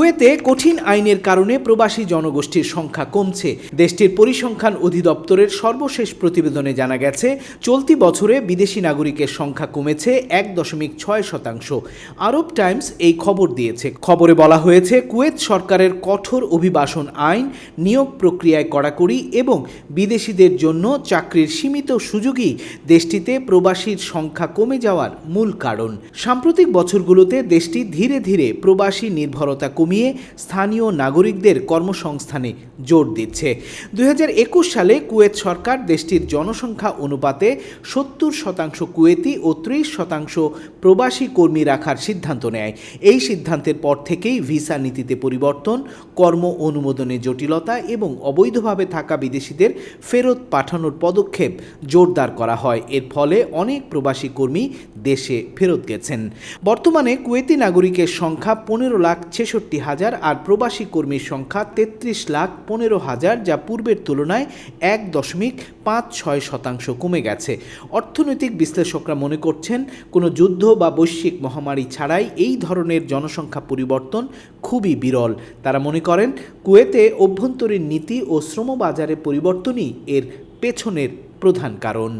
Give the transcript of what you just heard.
কুয়েতে কঠিন আইনের কারণে প্রবাসী জনগোষ্ঠীর সংখ্যা কমছে। দেশটির পরিসংখ্যান অধিদপ্তরের সর্বশেষ প্রতিবেদনে জানা গেছে, চলতি বছরে বিদেশি নাগরিকের সংখ্যা কমেছে এক দশমিক ছয় শতাংশ। আরব টাইমস এই খবর দিয়েছে। খবরে বলা হয়েছে, কুয়েত সরকারের কঠোর অভিবাসন আইন, নিয়োগ প্রক্রিয়ায় কড়াকড়ি এবং বিদেশিদের জন্য চাকরির সীমিত সুযোগই দেশটিতে প্রবাসীর সংখ্যা কমে যাওয়ার মূল কারণ। সাম্প্রতিক বছরগুলোতে দেশটি ধীরে ধীরে প্রবাসী নির্ভরতা কমিয়ে স্থানীয় নাগরিকদের কর্মসংস্থানে জোর দিচ্ছে। দু হাজার একুশ সালে কুয়েত সরকার দেশটির জনসংখ্যা অনুপাতে সত্তর শতাংশ কুয়েতি ও ত্রিশ শতাংশ প্রবাসী কর্মী রাখার সিদ্ধান্ত নেয়। এই সিদ্ধান্তের পর থেকেই ভিসা নীতিতে পরিবর্তন, কর্ম অনুমোদনে জটিলতা এবং অবৈধভাবে থাকা বিদেশিদের ফেরত পাঠানোর পদক্ষেপ জোরদার করা হয়। এর ফলে অনেক প্রবাসী কর্মী দেশে ফেরত গেছেন। বর্তমানে কুয়েতি নাগরিকের সংখ্যা পনেরো লাখ ছেষট্টি হাজার আর প্রবাসী কর্মীর সংখ্যা তেত্রিশ লাখ পনেরো হাজার, যা পূর্বের তুলনায় এক দশমিক পাঁচ ছয় শতাংশ কমে গেছে। অর্থনৈতিক বিশ্লেষকরা মনে করছেন, কোনো যুদ্ধ বা বৈশ্বিক মহামারী ছাড়াই এই ধরনের জনসংখ্যা পরিবর্তন খুবই বিরল। তারা মনে করেন, কুয়েতে অভ্যন্তরীণ নীতি ও শ্রমবাজারে পরিবর্তনই এর পেছনের প্রধান কারণ।